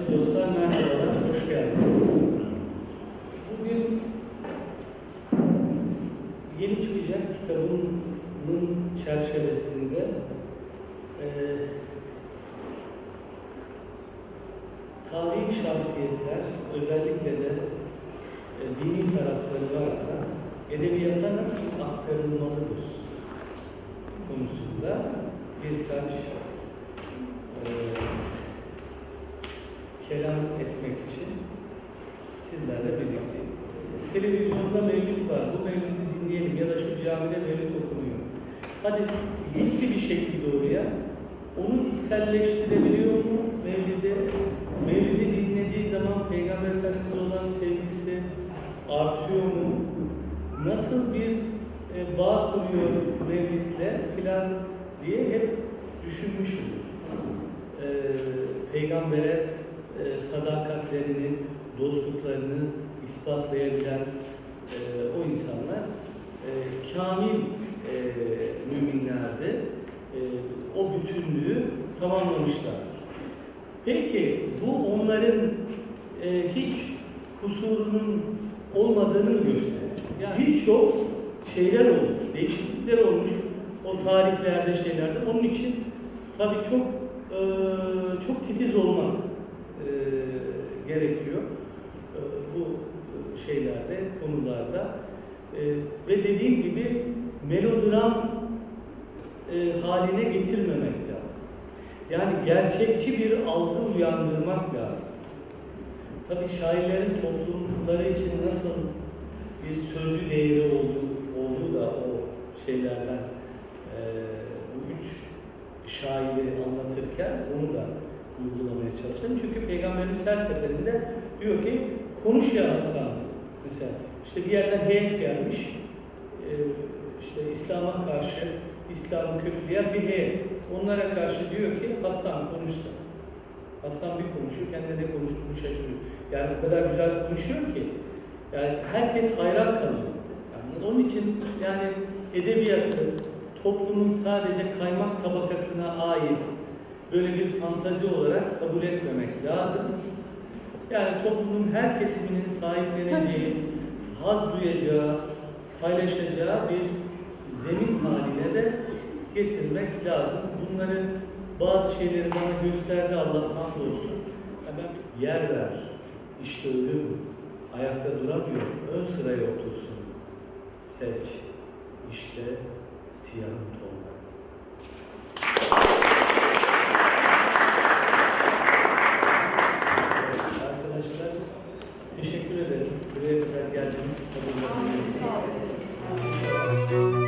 Aziz dostlar merhabalar, hoş geldiniz. Bugün Yeni Çıkacak kitabının çerçevesinde eee tarihi şahsiyetler, özellikle de e, dini tarafları varsa edebiyata nasıl aktarılmalıdır konusunda birkaç e, kelam etmek için sizlerle birlikteyim. Televizyonda mevlüt var, bu mevlütü dinleyelim ya da şu camide mevlüt okunuyor. Hadi ilkli bir şekilde oraya, onu içselleştirebiliyor mu mevlide? Mevlidi dinlediği zaman Peygamber Efendimiz'e olan sevgisi artıyor mu? Nasıl bir e, bağ kuruyor mevlidle filan diye hep düşünmüşümdür. E, Peygamber'e sadakatlerini, dostluklarını ispatlayabilen e, o insanlar e, kamil e, müminlerdi. E, o bütünlüğü tamamlamışlardır. Peki bu onların e, hiç kusurunun olmadığını mı gösteriyor? Yani birçok şeyler olmuş, değişiklikler olmuş o tarihlerde şeylerde. Onun için tabii çok e, çok titiz olmak gerekiyor e, bu şeylerde, konularda. E, ve dediğim gibi melodram e, haline getirmemek lazım. Yani gerçekçi bir algı uyandırmak lazım. Tabii şairlerin toplumları için nasıl bir sözcü değeri olduğu, olduğu da o şeylerden e, bu üç şairi anlatırken onu da uygulamaya çalıştım. Çünkü Peygamberimiz her seferinde diyor ki konuş ya Hasan. Mesela işte bir yerden heyet gelmiş, e, işte İslam'a karşı İslam'ı kötüleyen bir heyet. Onlara karşı diyor ki Hasan konuşsa. Hasan bir konuşuyor, kendine ne konuştuğunu şaşırıyor. Yani o kadar güzel konuşuyor ki. Yani herkes hayran kalıyor. Yani onun için yani edebiyatı toplumun sadece kaymak tabakasına ait böyle bir fantazi olarak kabul etmemek lazım. Yani toplumun her kesiminin sahipleneceği, haz duyacağı, paylaşacağı bir zemin haline de getirmek lazım. Bunları bazı şeyleri bana gösterdi Allah ben bir yer ver, işte ölüm, ayakta duramıyor, ön sıraya otursun. Seç, işte siyahın tonları. Teşekkür ederim. Buraya kadar geldiniz. Sabırla dinlediniz.